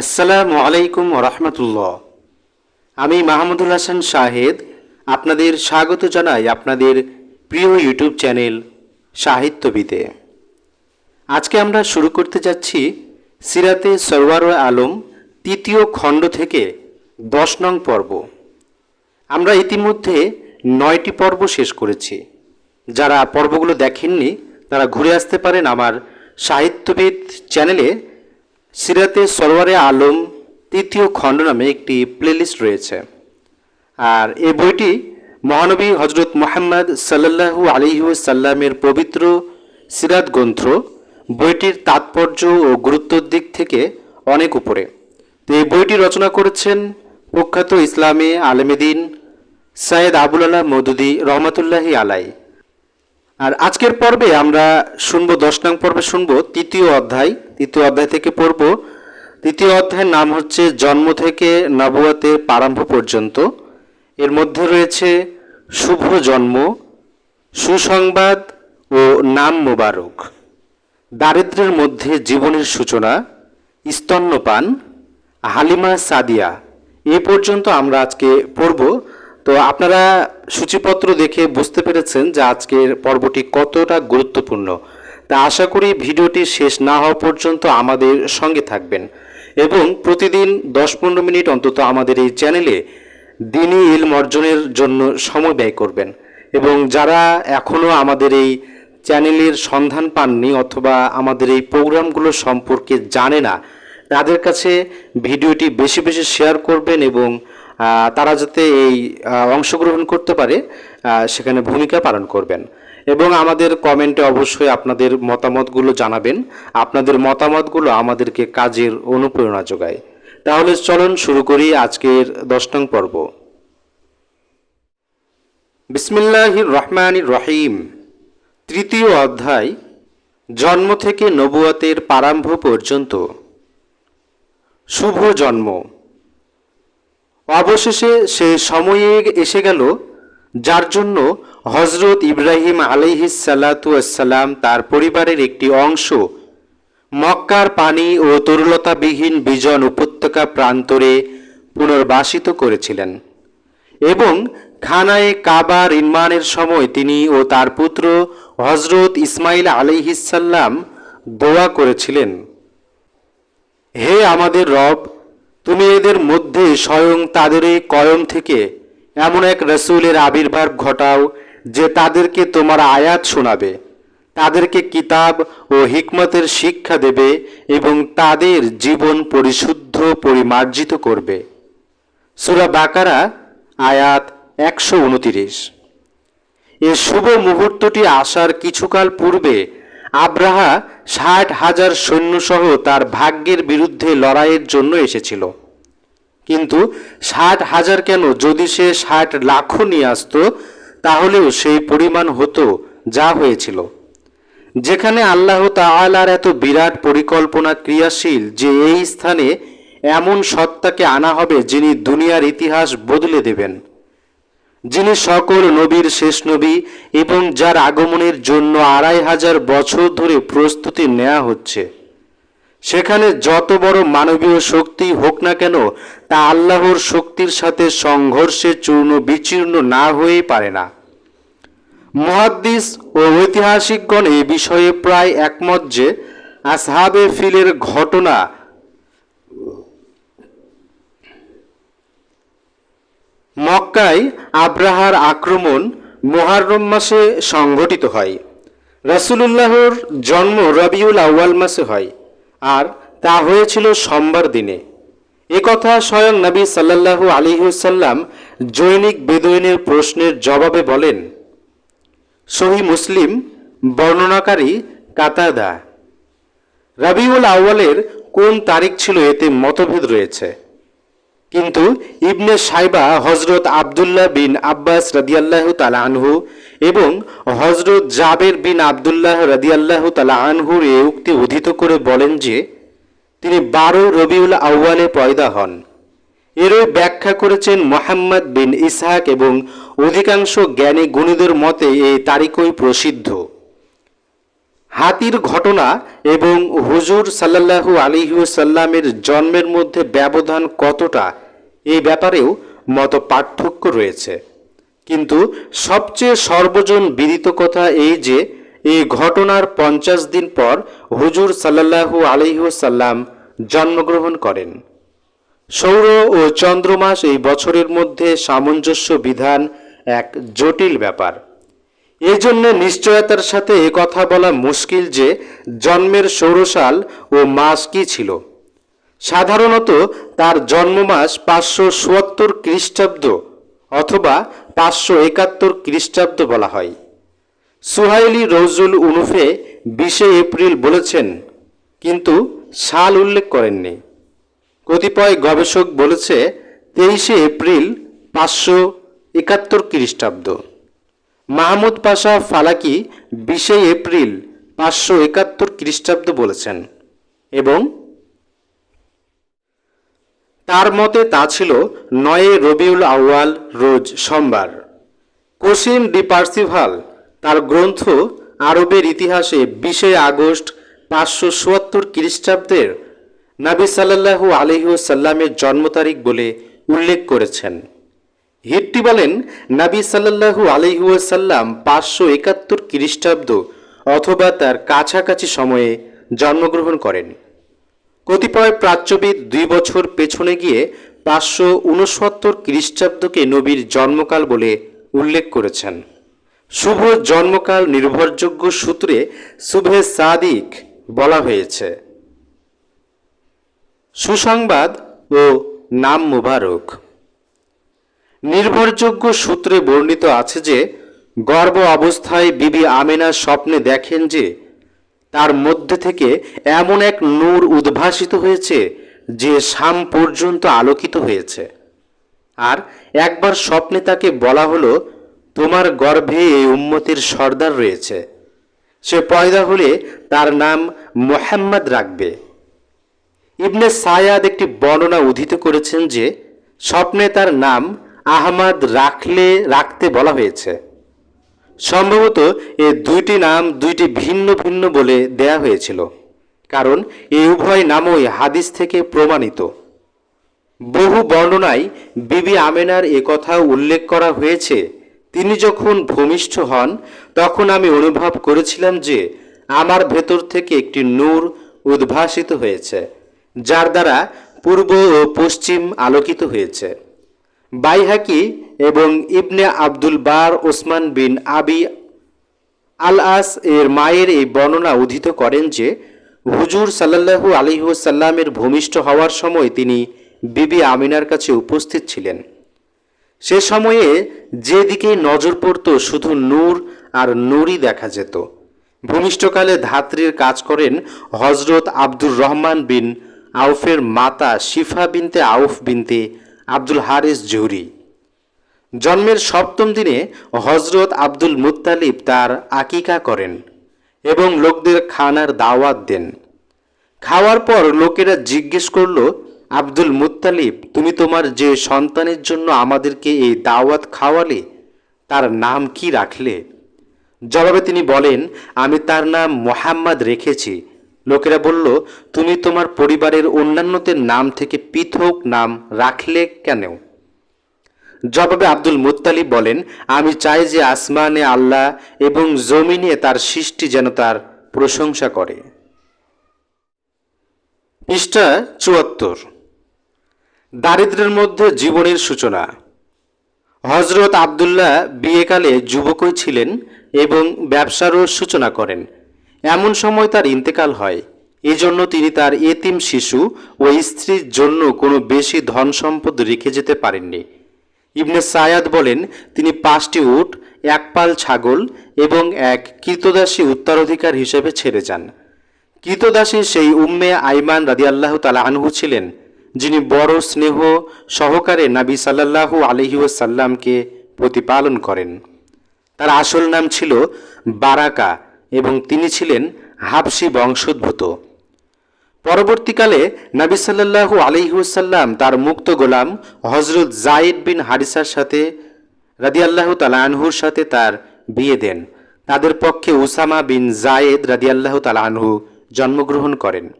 আসসালামু আলাইকুম রহমতুল্লাহ। আমি মাহমুদুল হাসান শাহেদ আপনাদের স্বাগত জানাই আপনাদের প্রিয় ইউটিউব চ্যানেল সাহিত্যবিদে। আজকে আমরা শুরু করতে যাচ্ছি সিরাতে সরওয়ার আলম তৃতীয় খণ্ড থেকে দশ নং পর্ব। আমরা ইতিমধ্যে নয়টি পর্ব শেষ করেছি। যারা পর্বগুলো দেখেননি, তারা ঘুরে আসতে পারেন আমার সাহিত্যবিদ চ্যানেলে সিরাতে সরওয়ারে আলম তৃতীয় খণ্ড নামে একটি প্লেলিস্ট রয়েছে। আর এই বইটি মহানবী হজরত মোহাম্মদ সাল্লাল্লাহু আলিহি সাল্লামের পবিত্র সিরাত গ্রন্থ। বইটির তাৎপর্য ও গুরুত্বর দিক থেকে অনেক উপরে। তো এই বইটি রচনা করেছেন প্রখ্যাত ইসলামী আলেমেদিন সৈয়দ আবুল আলাহ মদুদি রহমতুল্লাহি আলাই আর আজকের পর্বে আমরা শুনব, দশ নং পর্বে শুনব, তৃতীয় অধ্যায়। তৃতীয় অধ্যায় থেকে পড়ব। তৃতীয় অধ্যায়ের নাম হচ্ছে জন্ম থেকে নবুয়াতে প্রারম্ভ পর্যন্ত। এর মধ্যে রয়েছে, শুভ জন্ম, সুসংবাদ ও নাম মোবারক। দারিদ্র্যের মধ্যে জীবনের সূচনা, স্তন্যপান, হালিমা সাদিয়া। এ পর্যন্ত আমরা আজকে পড়ব। তো আপনারা সূচিপত্র দেখে বুঝতে পেরেছেন যে আজকের পর্বটি কতটা গুরুত্বপূর্ণ। তা আশা করি ভিডিওটি শেষ না হওয়া পর্যন্ত আমাদের সঙ্গে থাকবেন এবং প্রতিদিন দশ পনেরো মিনিট অন্তত আমাদের এই চ্যানেলে দিনই ইলম অর্জনের জন্য সময় ব্যয় করবেন এবং যারা এখনও আমাদের এই চ্যানেলের সন্ধান পাননি অথবা আমাদের এই প্রোগ্রামগুলো সম্পর্কে জানে না, তাদের কাছে ভিডিওটি বেশি বেশি শেয়ার করবেন এবং তারা যাতে এই অংশগ্রহণ করতে পারে সেখানে ভূমিকা পালন করবেন। এবং আমাদের কমেন্টে অবশ্যই আপনাদের মতামতগুলো জানাবেন। আপনাদের মতামতগুলো আমাদেরকে কাজের অনুপ্রেরণা যোগায়। তাহলে চলুন শুরু করি আজকের দশ নং পর্ব। বিসমিল্লাহির রহমানির রহিম। তৃতীয় অধ্যায়, জন্ম থেকে নবুয়াতের প্রারম্ভ পর্যন্ত। শুভ জন্ম। অবশেষে সে সময়ে এসে গেল, যার জন্য হজরত ইব্রাহিম আলাইহিস সালাম তার পরিবারের একটি অংশ, মক্কার পানি ও তরুলতাবিহীন বিজন উপত্যকা প্রান্তরে পুনর্বাসিত করেছিলেন এবং খানায় কাবা নির্মাণের সময় তিনি ও তার পুত্র হজরত ইসমাইল আলাইহিসাল্লাম দোয়া করেছিলেন, হে আমাদের রব, তুমি এদের মধ্যে স্বয়ং তাদের এই কয়ম থেকে এমন এক রসুলের আবির্ভাব ঘটাও যে তাদেরকে তোমার আয়াত শোনাবে, তাদেরকে কিতাব ও হিকমতের শিক্ষা দেবে এবং তাদের জীবন পরিশুদ্ধ পরিমার্জিত করবে। সুরা বাকারা, আয়াত একশো উনতিরিশ। এ শুভ মুহূর্তটি আসার কিছুকাল পূর্বে আব্রাহা ষাট হাজার সৈন্যসহ তার ভাগ্যের বিরুদ্ধে লড়াইয়ের জন্য এসেছিল। কিন্তু ষাট হাজার কেন? যদি সে ষাট লাখও নিয়ে আসতো, তাহলেও সেই পরিমাণ হতো যা হয়েছিল। যেখানে আল্লাহ তাআলার এত বিরাট পরিকল্পনা ক্রিয়াশীল যে এই স্থানে এমন সত্তাকে আনা হবে যিনি দুনিয়ার ইতিহাস বদলে দেবেন। যিনি সকল নবীর শেষ নবী এবং যার আগমনের জন্য আড়াই হাজার বছর ধরে প্রস্তুতি নেওয়া হচ্ছে। সেখানে যত বড় মানবীয় শক্তি হোক না কেন, তা আল্লাহর শক্তির সাথে সংঘর্ষে চূর্ণ বিচীর্ণ না হয়েই পারে না। মহাদ্দিস ও ঐতিহাসিকগণ এ বিষয়ে প্রায় একমত যে, আসহাবে ফিলের ঘটনা মক্কায় আব্রাহার আক্রমণ মোহাররম মাসে সংঘটিত হয়। রাসূলুল্লাহর জন্ম রবিউল আউয়াল মাসে হয়। আর তা হয়েছিল সোমবার দিনে। কথা স্বয়ং নবী সাল্লাল্লাহু আলিহাল্লাম জৈনিক বেদুইনের প্রশ্নের জবাবে বলেন, সহি মুসলিম বর্ণনাকারী কাতাদা, রবিউল আউয়ালের কোন তারিখ ছিল এতে মতভেদ রয়েছে। কিন্তু ইবনে সাইবা হজরত আবদুল্লাহ বিন আব্বাস রাদিয়াল্লাহ তালা আনহু এবং হজরত জাবের বিন আবদুল্লাহ রাদিয়াল্লাহ তালা আনহুর এ উক্তি উদ্ধৃত করে বলেন যে, তিনি বারো রবিউল আউয়ালে পয়দা হন। এরও ব্যাখ্যা করেছেন মোহাম্মদ বিন ইসহাক এবং অধিকাংশ জ্ঞানী গুণীদের মতে এই তারিখই প্রসিদ্ধ। হাতির ঘটনা এবং হুজুর সাল্লাল্লাহু আলিহাসাল্লামের জন্মের মধ্যে ব্যবধান কতটা এই ব্যাপারেও মত পার্থক্য রয়েছে। কিন্তু সবচেয়ে সর্বজন বিদিত কথা এই যে, এই ঘটনার পঞ্চাশ দিন পর হুজুর সাল্লাল্লাহু আলিহাসাল্লাম জন্মগ্রহণ করেন। সৌর ও চন্দ্রমাস এই বছরের মধ্যে সামঞ্জস্য বিধান এক জটিল ব্যাপার। এই জন্য নিশ্চয়তার সাথে এ কথা বলা মুশকিল যে, জন্মের সৌরসাল ও মাস কি ছিল? সাধারণত তার জন্মমাস পাঁচশো সুয়াত্তর খ্রিস্টাব্দ অথবা পাঁচশো একাত্তর খ্রিস্টাব্দ বলা হয়। সুহাইলি রৌজুল উনুফে বিশে এপ্রিল বলেছেন, কিন্তু সাল উল্লেখ করেননি। কতিপয় গবেষক বলেছে, তেইশে এপ্রিল পাঁচশো একাত্তর খ্রিস্টাব্দ। মাহমুদ পাশা ফালাকি বিশে এপ্রিল পাঁচশো একাত্তর খ্রিস্টাব্দ বলেছেন এবং তার মতে তা ছিল নয়ে রবিউল আউয়াল রোজ সোমবার। কোসিন ডি পার্সিভাল তার গ্রন্থ আরবের ইতিহাসে বিশে আগস্ট পাঁচশো চুয়াত্তর খ্রিস্টাব্দের নাবি সাল্লাহু আলহিউসাল্লামের জন্ম তারিখ বলে উল্লেখ করেছেন। হিট্টি বলেন, নাবি সাল্লাহু আলহিউসাল্লাম পাঁচশো একাত্তর খ্রিস্টাব্দ অথবা তার কাছাকাছি সময়ে জন্মগ্রহণ করেন। কতিপয় প্রাচ্যবিদ দুই বছর পেছনে গিয়ে পাঁচশো উনসত্তর খ্রিস্টাব্দকে নবীর জন্মকাল বলে উল্লেখ করেছেন। শুভ জন্মকাল নির্ভরযোগ্য সূত্রে শুভে সাদিক বলা হয়েছে। সুসংবাদ ও নাম মুবারক। নির্ভরযোগ্য সূত্রে বর্ণিত আছে যে গর্ভ অবস্থায় বিবি আমেনা স্বপ্নে দেখেন যে তার মধ্যে থেকে এমন এক নূর উদ্ভাসিত হয়েছে যে শাম পর্যন্ত আলোকিত হয়েছে। আর একবার স্বপ্নে তাকে বলা হলো, তোমার গর্ভে এই উম্মতির সর্দার রয়েছে। সে পয়দা হলে তার নাম মোহাম্মদ রাখবে। ইবনে সায়াদ একটি বর্ণনা উদ্ধৃত করেছেন যে, স্বপ্নে তার নাম আহমাদ রাখলে, রাখতে বলা হয়েছে। সম্ভবত এ দুইটি নাম দুইটি ভিন্ন ভিন্ন বলে দেয়া হয়েছিল, কারণ এই উভয় নামই হাদিস থেকে প্রমাণিত। বহু বর্ণনায় বিবি আমেনার এ কথা উল্লেখ করা হয়েছে, তিনি যখন ভূমিষ্ঠ হন, তখন আমি অনুভব করেছিলাম যে আমার ভেতর থেকে একটি নূর উদ্ভাসিত হয়েছে, যার দ্বারা পূর্ব ও পশ্চিম আলোকিত হয়েছে। বাইহাকি এবং ইবনে আব্দুল বার ওসমান বিন আবি আল আস এর মায়ের এই বর্ণনা উদ্ধৃত করেন যে, হুজুর সাল্লাহু আলিহাসাল্লামের ভূমিষ্ঠ হওয়ার সময় তিনি বিবি আমিনার কাছে উপস্থিত ছিলেন। সে সময়ে যেদিকে নজর পড়ত, শুধু নূর আর নূরই দেখা যেত। ভূমিষ্ঠকালে ধাত্রীর কাজ করেন হজরত আব্দুর রহমান বিন আউফের মাতা শিফা বিনতে আউফ বিনতে আব্দুল হারিস জহুরি। জন্মের সপ্তম দিনে হজরত আব্দুল মুত্তালিব তার আকিকা করেন এবং লোকদের খানার দাওয়াত দেন। খাওয়ার পর লোকেরা জিজ্ঞেস করল, আব্দুল মুত্তালিব, তুমি তোমার যে সন্তানের জন্য আমাদেরকে এই দাওয়াত খাওয়ালে, তার নাম কি রাখলে? জবাবে তিনি বলেন, আমি তার নাম মোহাম্মদ রেখেছি লোকেরা বলল, তুমি তোমার পরিবারের অন্যান্যদের নাম থেকে পৃথক নাম রাখলে কেন? জবাবে আব্দুল মুত্তালিব বলেন, আমি চাই যে আসমানে আল্লাহ এবং জমিনে তার সৃষ্টি যেন তার প্রশংসা করে। পৃষ্ঠা চুয়াত্তর। দারিদ্রের মধ্যে জীবনের সূচনা। হজরত আবদুল্লাহ বিয়েকালে যুবকই ছিলেন এবং ব্যবসারও সূচনা করেন। এমন সময় তার ইন্তেকাল হয়। এজন্য তিনি তার এতিম শিশু ও স্ত্রীর জন্য কোনো বেশি ধন সম্পদ রেখে যেতে পারেননি। ইবনে সায়াদ বলেন, তিনি পাঁচটি উট, এক পাল ছাগল এবং এক কৃতদাসী উত্তরাধিকার হিসেবে ছেড়ে যান। কৃতদাসী সেই উম্মে আইমান রাদি আল্লাহ তালা আনহু ছিলেন, যিনি বড় স্নেহ সহকারে নাবি সাল্লাহু আলহিউসাল্লামকে প্রতিপালন করেন। তার আসল নাম ছিল বারাকা এবং তিনি ছিলেন হাবসি বংশোদ্ভূত। পরবর্তীকালে নবী সাল্লাল্লাহু আলহিউসাল্লাম তার মুক্ত গোলাম হজরত জাইদ বিন হারিসার সাথে রাদিয়াল্লাহু তালা আনহুর সাথে তার বিয়ে দেন। তাদের পক্ষে উসামা বিন জায়েদ রাদিয়াল্লাহ তালা আনহু জন্মগ্রহণ করেন।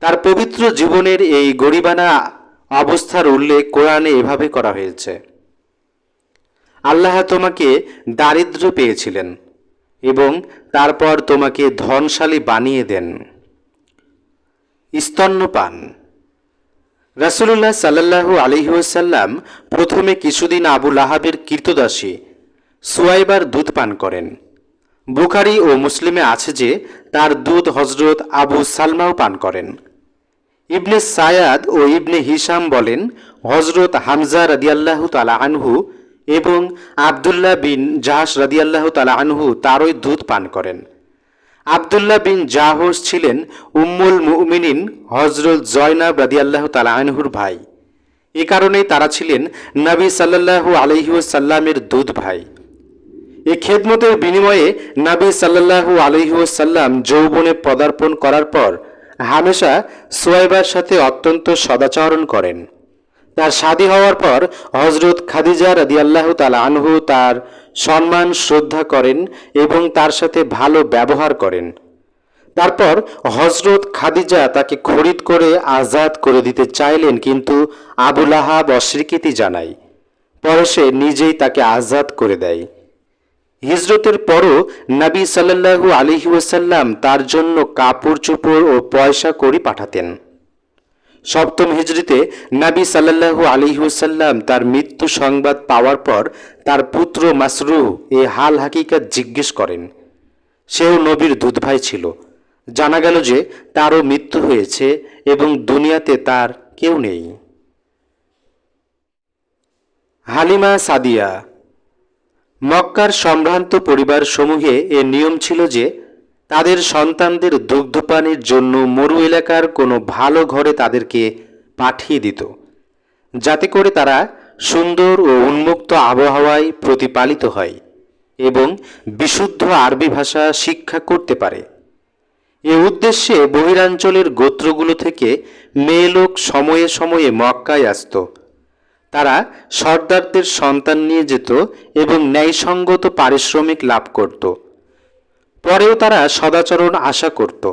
তার পবিত্র জীবনের এই গরিবানা অবস্থার উল্লেখ কোরআনে এভাবে করা হয়েছে। আল্লাহ তোমাকে দারিদ্র পেয়েছিলেন। এবং তারপর তোমাকে ধনশালী বানিয়ে দেন। স্তন্যপান। রাসুলুল্লাহ সাল্লাহু আলহিউসাল্লাম প্রথমে কিছুদিন আবুল আহাবের কীর্তদাসী সুয়াইবার দুধ পান করেন। বুখারি ও মুসলিমে আছে যে তার দুধ হজরত আবু সালমাও পান করেন। ইবনে সায়াদ ও ইবনে হিসাম বলেন হজরত হামজা রাদিয়াল্লাহু তালা আনহু এবং আবদুল্লাহ বিন জাহাস রাদিয়াল্লাহু তালা আনহু তারই দুধ পান করেন। আবদুল্লাহ বিন জাহস ছিলেন উম্মুল মুমিনিন হজরত জয়নাব রাদিয়াল্লাহু তালা আনহুর ভাই। এ কারণেই তারা ছিলেন নবী সাল্লাল্লাহু আলহিউসাল্লামের দুধ ভাই। এ খেদমতের বিনিময়ে নাবী সাল্লাল্লাহু আলহিউসাল্লাম যৌবনে পদার্পণ করার পর হামেশা সোয়াইবার সাথে অত্যন্ত সদাচরণ করেন। তার শাদী হওয়ার পর হজরত খাদিজা রাদিয়াল্লাহু তালা আনহু তার সম্মান শ্রদ্ধা করেন এবং তার সাথে ভালো ব্যবহার করেন। তারপর হজরত খাদিজা তাকে খরিদ করে আজাদ করে দিতে চাইলেন কিন্তু আবুল আহাব অস্বীকৃতি জানায়। পরে সে নিজেই তাকে আজাদ করে দেয়। হিজরতের পরও নবী সাল্লাল্লাহু আলিহি ওয়াসাল্লাম তার জন্য কাপড় চোপড় ও পয়সা করি পাঠাতেন। সপ্তম হিজরিতে নবী সাল্লাল্লাহু আলিহি ওয়াসাল্লাম তার মৃত্যু সংবাদ পাওয়ার পর তার পুত্র মাসরু এ হাল হাকিকাত জিজ্ঞেস করেন। সেও নবীর দুধভাই ছিল। জানা গেল যে তারও মৃত্যু হয়েছে এবং দুনিয়াতে তার কেউ নেই। হালিমা সাদিয়া মক্কার সম্ভ্রান্ত পরিবার সমূহে এ নিয়ম ছিল যে তাদের সন্তানদের দুগ্ধপানের জন্য মরু এলাকার কোনো ভালো ঘরে তাদেরকে পাঠিয়ে দিত, যাতে করে তারা সুন্দর ও উন্মুক্ত আবহাওয়ায় প্রতিপালিত হয় এবং বিশুদ্ধ আরবি ভাষা শিক্ষা করতে পারে। এ উদ্দেশ্যে বহিরাঞ্চলের গোত্রগুলো থেকে মেয়ে লোক সময়ে সময়ে মক্কায় আসতো। তারা সর্দারদের সন্তান নিয়ে যেত এবং ন্যায়সঙ্গত পারিশ্রমিক লাভ করত। পরেও তারা সদাচরণ আশা করত।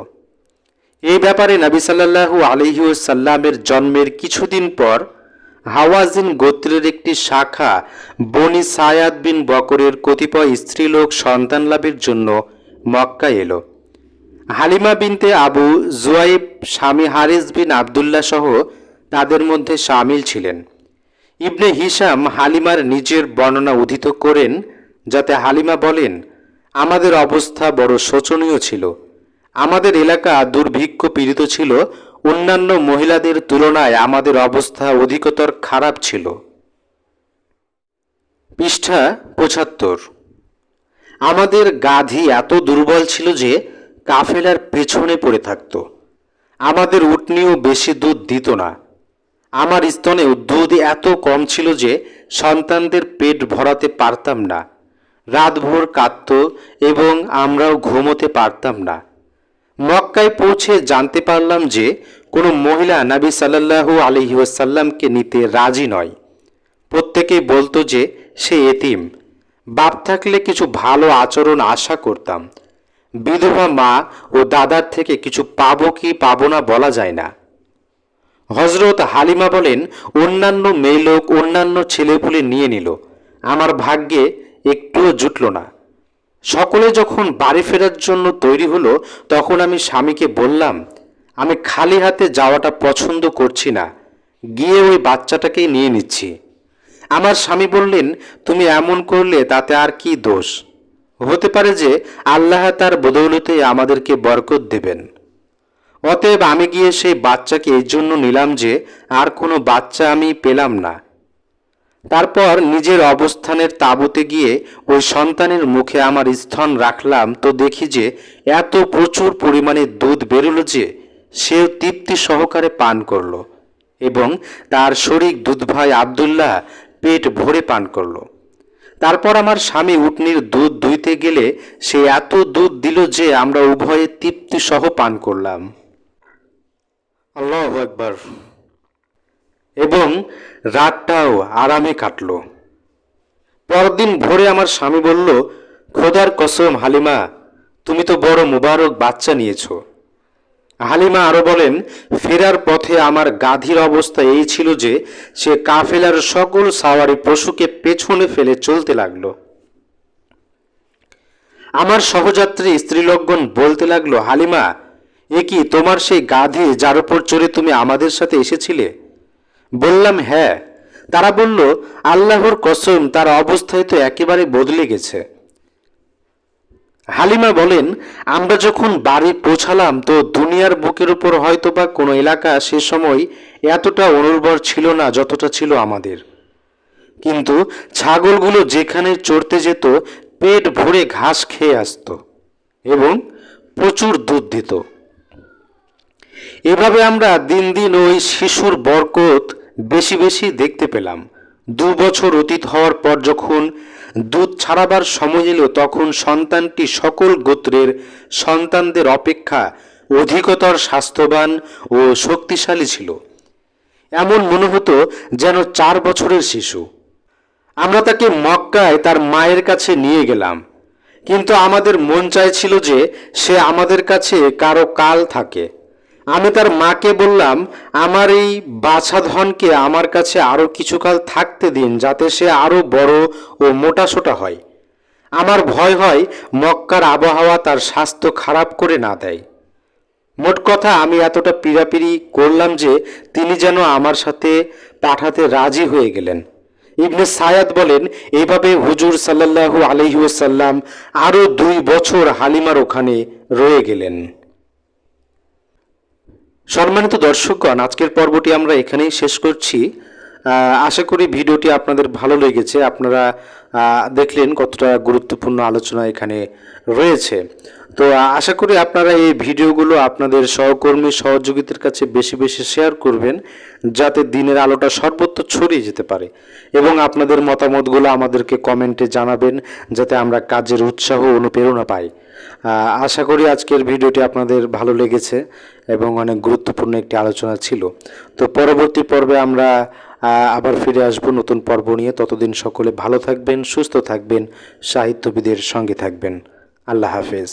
এই ব্যাপারে নবী সাল্লাল্লাহু আলহিউসাল্লামের জন্মের কিছুদিন পর হাওয়াজিন গোত্রের একটি শাখা বনি সায়াদ বিন বকরের কতিপয় স্ত্রীলোক সন্তান লাভের জন্য মক্কা এলো। হালিমা বিনতে আবু জুয়াইব, স্বামী হারিস বিন আবদুল্লাহ সহ তাদের মধ্যে সামিল ছিলেন। ইবনে হিসাম হালিমার নিজের বর্ণনা উদ্ধৃত করেন যাতে হালিমা বলেন আমাদের অবস্থা বড় শোচনীয় ছিল। আমাদের এলাকা দুর্ভিক্ষ পীড়িত ছিল। অন্যান্য মহিলাদের তুলনায় আমাদের অবস্থা অধিকতর খারাপ ছিল। পৃষ্ঠা পঁচাত্তর। আমাদের গাধি এত দুর্বল ছিল যে কাফেলার পেছনে পড়ে থাকত। আমাদের উটনিও বেশি দুধ দিত না। আমার স্তনেও দুধ এত কম ছিল যে সন্তানদের পেট ভরাতে পারতাম না। রাতভর কাঁদত এবং আমরাও ঘুমোতে পারতাম না। মক্কায় পৌঁছে জানতে পারলাম যে কোনো মহিলা নাবি সাল্লাল্লাহু আলহি নিতে রাজি নয়। প্রত্যেকেই বলতো যে সে এতিম। বাপ থাকলে কিছু ভালো আচরণ আশা করতাম। বিধবা মা ও দাদার থেকে কিছু পাবো কি পাবো না বলা যায় না। হজরত হালিমা বলেন, অন্যান্য মেয়ে লোক অন্যান্য ছেলেপুলে নিয়ে নিল। আমার ভাগ্যে একটুও জুটল না। সকলে যখন বাড়ি ফেরার জন্য তৈরি হলো, তখন আমি স্বামীকে বললাম, আমি খালি হাতে যাওয়াটা পছন্দ করছি না, গিয়ে ওই বাচ্চাটাকেই নিয়ে নিচ্ছি। আমার স্বামী বললেন, তুমি এমন করলে তাতে আর কি দোষ? হতে পারে যে আল্লাহ তার বদৌলতে আমাদেরকে বরকত দেবেন। অতএব আমি গিয়ে সেই বাচ্চাকে এই জন্য নিলাম যে আর কোনো বাচ্চা আমি পেলাম না। তারপর নিজের অবস্থানের তাঁবুতে গিয়ে ওই সন্তানের মুখে আমার স্থন রাখলাম তো দেখি যে এত প্রচুর পরিমাণে দুধ বেরোলো যে সেও তৃপ্তি সহকারে পান করল এবং তার শরিক দুধ ভাই আবদুল্লাহ পেট ভরে পান করল। তারপর আমার স্বামী উটনির দুধ দুইতে গেলে সে এত দুধ দিল যে আমরা উভয়ে তৃপ্তি সহ পান করলাম। আল্লাহ একবার এবং রাতটাও আরামে কাটল। পরদিন ভোরে আমার স্বামী বলল, খোদার কসম, হালিমা, তুমি তো বড় মুবারক বাচ্চা নিয়েছো। হালিমা আরও বলেন, ফেরার পথে আমার গাধীর অবস্থা এই ছিল যে সে কাফেলার সকল সাওয়ারি পশুকে পেছনে ফেলে চলতে লাগল। আমার সহযাত্রী, স্ত্রীলোকগণ বলতে লাগল, হালিমা, এ কি তোমার সেই গাধী যার উপর চড়ে তুমি আমাদের সাথে এসেছিলে? বললাম হ্যাঁ। তারা বলল, আল্লাহর কসম, তার অবস্থায় তো একেবারে বদলে গেছে। হালিমা বলেন, আমরা যখন বাড়ি পৌঁছালাম তো দুনিয়ার বুকের উপর হয়তোবা কোনো এলাকা সে সময় এতটা অনুর্বর ছিল না যতটা ছিল আমাদের। কিন্তু ছাগলগুলো যেখানে চড়তে যেত, পেট ভরে ঘাস খেয়ে আসতো এবং প্রচুর দুধ দিত। এভাবে আমরা দিন দিন ওই শিশুর বরকত বেশি বেশি দেখতে পেলাম। দু বছর অতীত হওয়ার পর যখন দুধ ছাড়াবার সময় এলো, তখন সন্তানটি সকল গোত্রের সন্তানদের অপেক্ষা অধিকতর স্বাস্থ্যবান ও শক্তিশালী ছিল। এমন মনে হতো যেন চার বছরের শিশু। আমরা তাকে মক্কায় তার মায়ের কাছে নিয়ে গেলাম। কিন্তু আমাদের মন চাইছিল যে সে আমাদের কাছে কারও কাল থাকে। আমি তার মাকে বললাম, আমার এই বাছাধনকে আমার কাছে আরও কিছুকাল থাকতে দিন, যাতে সে আরও বড় ও মোটাসোটা হয়। আমার ভয় হয় মক্কার আবহাওয়া তার স্বাস্থ্য খারাপ করে না দেয়। মোট কথা, আমি এতটা পীড়াপিড়ি করলাম যে তিনি যেন আমার সাথে পাঠাতে রাজি হয়ে গেলেন। ইবনে সায়াদ বলেন এইভাবে হুজুর সাল্লাল্লাহু আলহি ওসাল্লাম আরও দুই বছর হালিমার ওখানে রয়ে গেলেন। সম্মানিত দর্শকগণ, আজকের পর্বটি আমরা এখানেই শেষ করছি। আশা করি ভিডিওটি আপনাদের ভালো লেগেছে। আপনারা দেখলেন কতটা গুরুত্বপূর্ণ আলোচনা এখানে রয়েছে। তো আশা করি আপনারা এই ভিডিওগুলো আপনাদের সহকর্মী সহযোগীদের কাছে বেশি বেশি শেয়ার করবেন, যাতে দিনের আলোটা সর্বত্র ছড়িয়ে যেতে পারে। এবং আপনাদের মতামতগুলো আমাদেরকে কমেন্টে জানাবেন, যাতে আমরা কাজের উৎসাহ অনুপ্রেরণা পাই। আশা করি আজকের ভিডিওটি আপনাদের ভালো লেগেছে এবং অনেক গুরুত্বপূর্ণ একটি আলোচনা ছিল। তো পরবর্তী পর্বে আমরা আবার ফিরে আসব নতুন পর্ব নিয়ে। ততদিন সকলে ভালো থাকবেন, সুস্থ থাকবেন, সাহিত্যবিদের সঙ্গে থাকবেন। আল্লাহ হাফেজ।